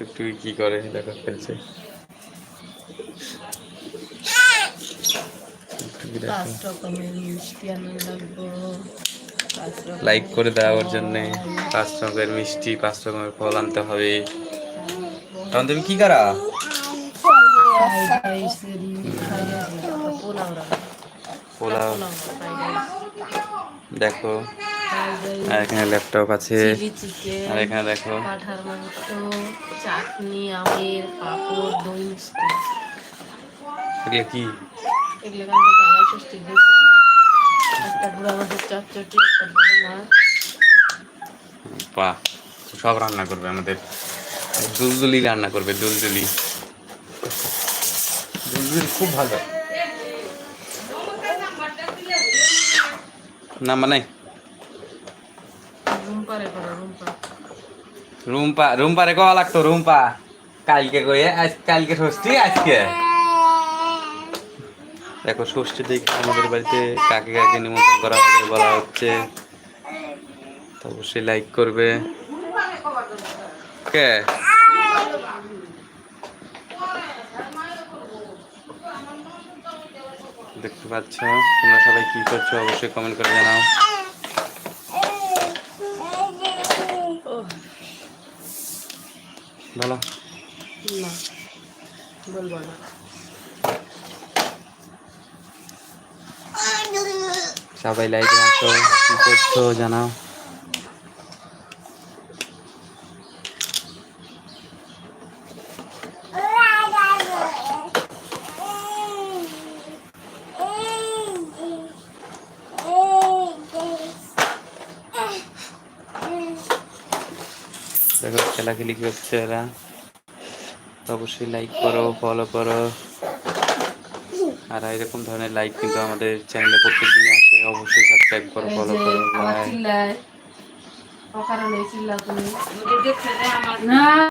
টুকটুকি কি করে? দেখো রকমের লাইক করে দেওয়ার জন্য ফল, পাঁচ রকমের মিষ্টি পাঁচ রকমের ফল আনতে হবে। তখন তুমি কি করা? পোলাও। দেখো। আর এখানে ল্যাপটপ আছে। আর এখানে দেখো। পাঠার মাংস চাটনি আমের পাঁপড় দই মিষ্টি এগুলো কি? এগুলো গান থেকে আড়াই ষষ্ঠীর রেসিপি একটা বুড়া মাছের চটচটি একটা বড় মাছ। বাহ সব রান্না করবে আমাদের। দুলদুলি রান্না করবে দুলদুলি। দুলদুলি খুব ভালো। না মানে রুম্পা রুম্পা। রুম্পারে কওয়া লাগতো রুম্পা। কালকে কয়ে আজ কালকে ষষ্ঠী আজকে? দেখো ষষ্ঠী দেখে আমাদের বাড়িতে কাকে কাকে নিমন্ত্রণ করা হবে বলা হচ্ছে। তো অবশ্যই লাইক করবে। কে? দেখতে পাচ্ছ তোমরা সবাই কি করছ অবশ্যই কমেন্ট করে জানাও। বলো না বলব না। সবাই লাইভে আসো কি করছ জানাও। দেখো খেলাখেলি করছে এরা। অবশ্যই লাইক করো ফলো করো। আর এরকম ধরনের লাইক কিন্তু আমাদের চ্যানেলে প্রত্যেক দিনে আসে। অবশ্যই সাবস্ক্রাইব করো ফলো করো। বাই অকারণে চিল্লাও তুমি। না।